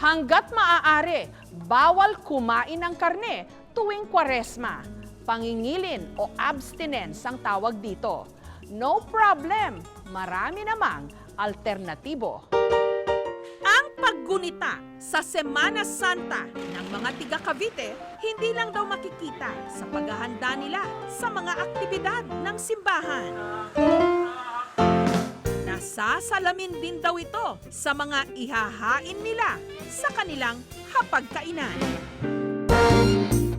Hanggat maaari, bawal kumain ng karne tuwing kwaresma. Pangingilin o abstinence ang tawag dito. No problem, marami namang alternatibo. Ang paggunita sa Semana Santa ng mga tiga Cavite hindi lang daw makikita sa paghahanda nila sa mga aktibidad ng simbahan. Nasasalamin din daw ito sa mga ihahain nila sa kanilang hapagkainan.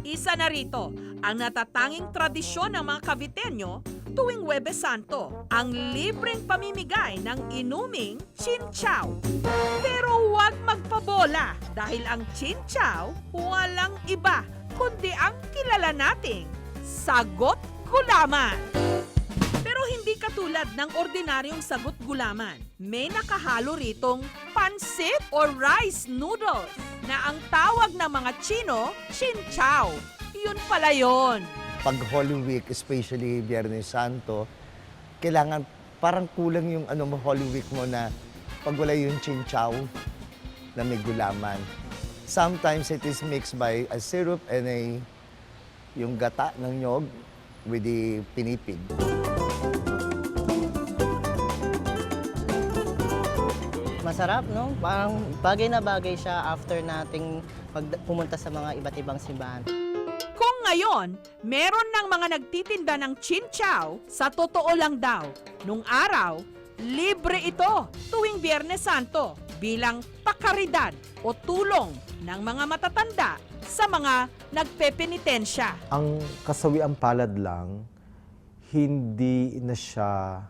Isa na rito ang natatanging tradisyon ng mga Caviteño tuwing Webes Santo, ang libreng pamimigay ng inuming chinchaw. Pero huwag magpabola dahil ang chinchaw walang iba kundi ang kilala nating sagot gulaman. Katulad ng ordinaryong sagot gulaman. May nakahalo ritong pansit or rice noodles na ang tawag ng mga Chino, chinchaw. Yun pala yon. Pag Holy Week, especially Biyernes Santo, kailangan parang kulang yung ano mo Holy Week mo na pag wala yung chinchaw na may gulaman. Sometimes it is mixed by a syrup and a yung gata ng nyog with the pinipig. Masarap, no? Parang bagay na bagay siya after nating pag- pumunta sa mga iba't ibang simbahan. Kung ngayon, meron ng mga nagtitinda ng chinchaw, sa totoo lang daw, nung araw, libre ito tuwing Biyernes Santo bilang pakaridad o tulong ng mga matatanda sa mga nagpepenitensya. ang kasawiang palad lang, hindi na siya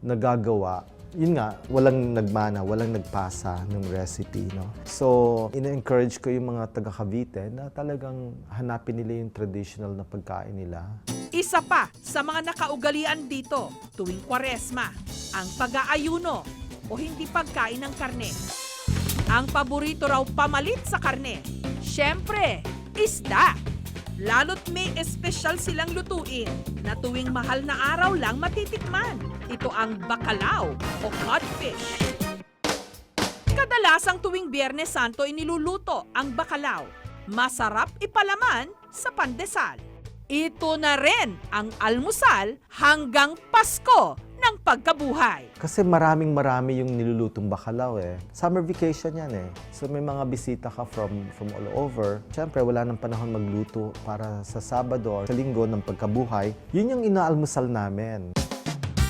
nagagawa. Yun nga, walang nagmana, walang nagpasa ng recipe. No? So, ina-encourage ko yung mga taga Cavite na talagang hanapin nila yung traditional na pagkain nila. Isa pa sa mga nakaugalian dito tuwing kwaresma, ang pag-aayuno o hindi pagkain ng karne. Ang paborito raw pamalit sa karne, syempre, isda. Lalo't may espesyal silang lutuin na tuwing mahal na araw lang matitikman. Ito ang bacalao o codfish. Kadalasang tuwing Biyernes Santo iniluluto ang bacalao. Masarap ipalaman sa pandesal. Ito na rin ang almusal hanggang Pasko ng pagkabuhay. Kasi maraming marami yung nilulutong bacalao eh. Summer vacation yan eh. So may mga bisita ka from, from all over. Siyempre, wala nang panahon magluto para sa Sabado or sa Linggo ng pagkabuhay. Yun yung inaalmusal namin.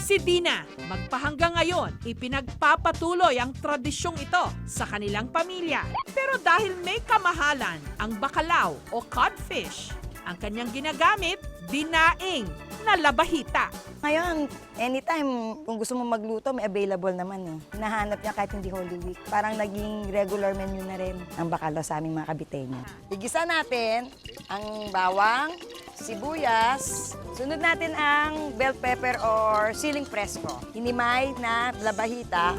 Si Dina, magpahanggang ngayon, ipinagpapatuloy ang tradisyong ito sa kanilang pamilya. Pero dahil may kamahalan ang bacalao o codfish, ang kanyang ginagamit, dinaing na labahita. Ngayon, anytime, kung gusto mo magluto, may available naman eh. Hinahanap niya kahit hindi Holy Week. Parang naging regular menu na rin ang bakalo sa aming mga kabiteño. Igisa natin ang bawang, sibuyas. Sunod natin ang bell pepper or siling presko. Hinimay na labahita.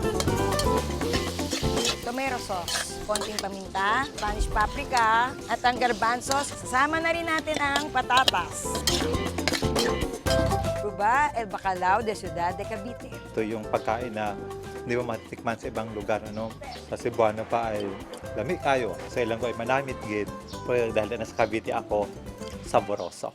Tomato sauce, konting paminta, Spanish paprika, at ang garbanzos. Sasama na rin natin ang patatas. Cuba, El Bacalao de Ciudad de Cavite. Ito yung pagkain na hindi mo matitikman sa ibang lugar. Ano? Sa Cebuano pa ay lamig kayo. Sa ilang ko ay manamit gid. Pero dahil na sa Cavite ako, saboroso.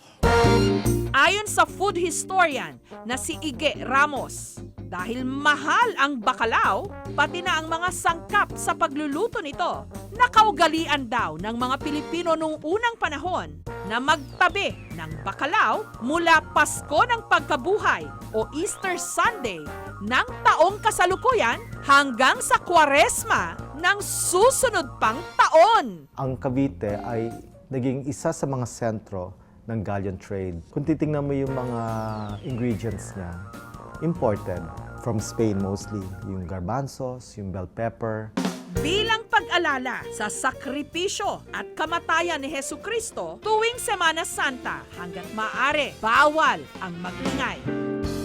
Ayon sa food historian na si Ige Ramos, dahil mahal ang bacalao, pati na ang mga sangkap sa pagluluto nito, nakaugalian daw ng mga Pilipino nung unang panahon na magtabi ng bacalao mula Pasko ng Pagkabuhay o Easter Sunday ng taong kasalukuyan hanggang sa Kwaresma ng susunod pang taon. Ang Cavite ay naging isa sa mga sentro ng galleon trade. Kung titingnan mo yung mga ingredients niya, imported from Spain mostly. Yung garbanzos, yung bell pepper, bilang pag-alala sa sakripisyo at kamatayan ni Hesu Kristo tuwing Semana Santa hanggat maaari, bawal ang magingay.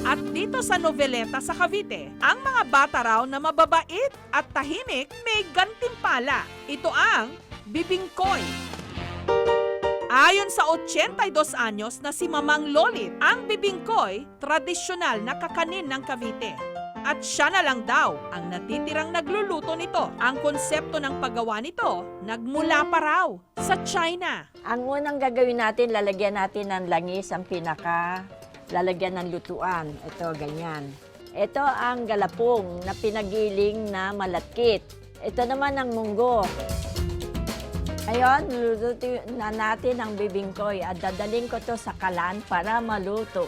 At dito sa noveleta sa Cavite, ang mga bata raw na mababait at tahimik may gantimpala. Ito ang bibingkoy. Ayon sa 82 anyos na si Mamang Lolit, ang bibingkoy, tradisyonal na kakanin ng Cavite. at siya na lang daw ang natitirang nagluluto nito. Ang konsepto ng paggawa nito nagmula pa raw sa China. Ang unang gagawin natin, lalagyan natin ng langis, ang pinaka, lalagyan ng lutuan. Ito, ganyan. Ito ang galapong na pinagiling na malatkit. Ito naman ang munggo. Ngayon, luluto na natin ang bibingkoy at dadaling ko to sa kalan para maluto.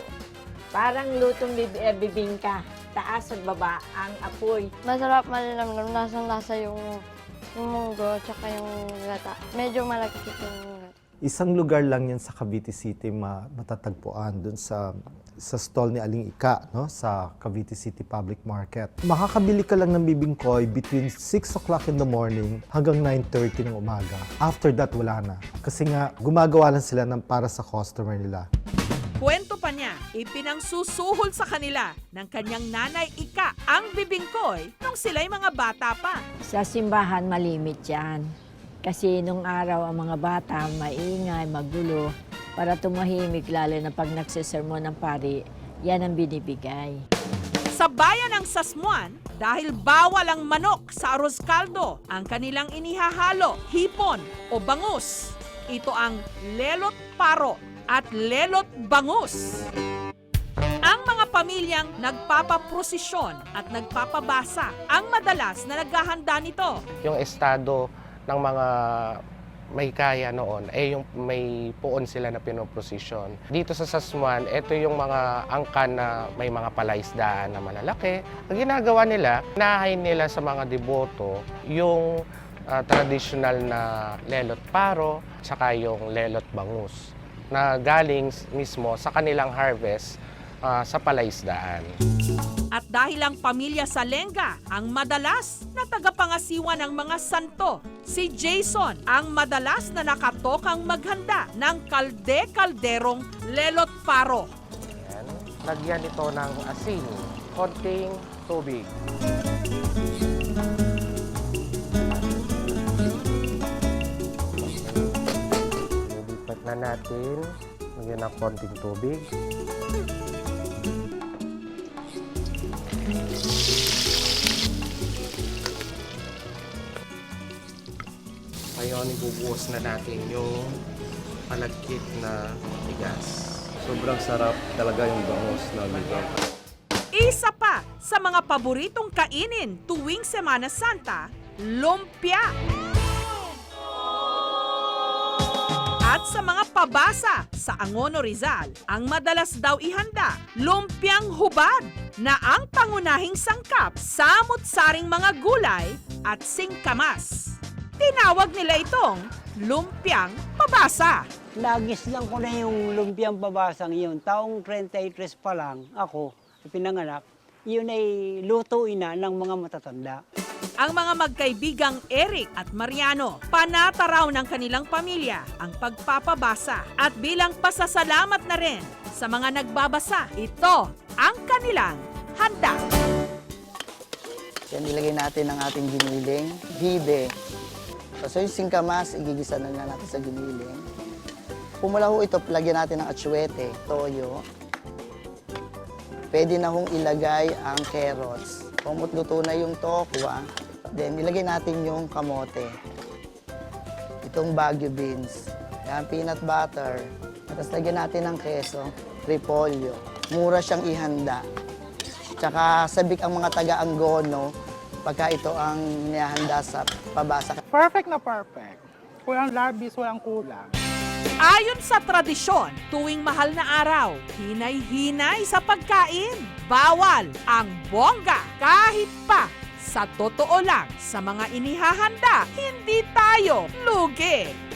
Parang lutong bib- eh, bibingka. Taas at baba ang apoy. Masarap malinamnam, lasang-lasa yung, yung munggo, tsaka yung gata. Medyo malagkit yung gata. Isang lugar lang yan sa Cavite City ma- matatagpuan dun sa sa stall ni Aling Ika no sa Cavite City Public Market. Makakabili ka lang ng bibingkoy between 6 o'clock in the morning hanggang 9:30 ng umaga. After that wala na. Kasi nga gumagawa lang sila ng para sa customer nila. Kwento pa niya, ipinangsusuhol sa kanila ng kanyang nanay Ika ang bibingkoy nung sila'y mga bata pa. Sa simbahan, malimit yan. Kasi nung araw, ang mga bata maingay, magulo, para tumahimik lalo na pag nagsisermon ng pari, yan ang binibigay. Sa bayan ng Sasmuan, dahil bawal ang manok sa arroz caldo, ang kanilang inihahalo, hipon o bangus. Ito ang lelot paro at lelot bangus. Ang mga pamilyang nagpapaprosesyon at nagpapabasa ang madalas na naghahanda nito. yung estado ng mga may kaya noon, eh yung may puon sila na pinoprosesyon. Dito sa Sasmuan, ito yung mga angkan na may mga palaisdaan na malalaki. Ang ginagawa nila, nahay nila sa mga deboto yung ah, traditional na lelot paro, tsaka yung lelot bangus na galing mismo sa kanilang harvest ah, sa palaisdaan. At dahil ang pamilya sa Lenga ang madalas na tagapangasiwa ng mga santo, si Jason ang madalas na nakatokang maghanda ng kalde-kalderong lelot paro. Ayan. Lagyan ito ng asin, konting tubig. Lilipat na natin. Lagyan ng konting tubig. Ngayon, ibubuhos na natin yung palagkit na bigas. Sobrang sarap talaga yung bangus na lugaw. Isa pa sa mga paboritong kainin tuwing Semana Santa, lumpia. At sa mga pabasa sa Angono Rizal, ang madalas daw ihanda, lumpiang hubad na ang pangunahing sangkap samot-saring mga gulay at singkamas. Tinawag nila itong lumpiang pabasa. Nagis lang ko na yung lumpiang babasang yun. Taong 33 pa lang ako, pinanganak, yun ay lutuin na ng mga matatanda. Ang mga magkaibigang Eric at Mariano, panata raw ng kanilang pamilya ang pagpapabasa at bilang pasasalamat na rin sa mga nagbabasa, ito ang kanilang handa. Yan, ilagay natin ang ating giniling, bibe. So, yung singkamas, igigisa na nga natin sa giniling. Pumula ho ito, lagyan natin ng atsuete, toyo. Pwede na hong ilagay ang carrots. Kung luto na yung tokwa, then ilagay natin yung kamote. Itong Baguio beans. Yan, peanut butter. Tapos lagyan natin ng keso, repolyo. Mura siyang ihanda. Tsaka sabik ang mga taga-Anggono pagka ito ang nihahanda sa pabasa. Perfect na perfect. Walang labis, walang kulang. Ayon sa tradisyon, tuwing mahal na araw, hinay-hinay sa pagkain. Bawal ang bongga kahit pa sa totoo lang sa mga inihahanda, hindi tayo lugi.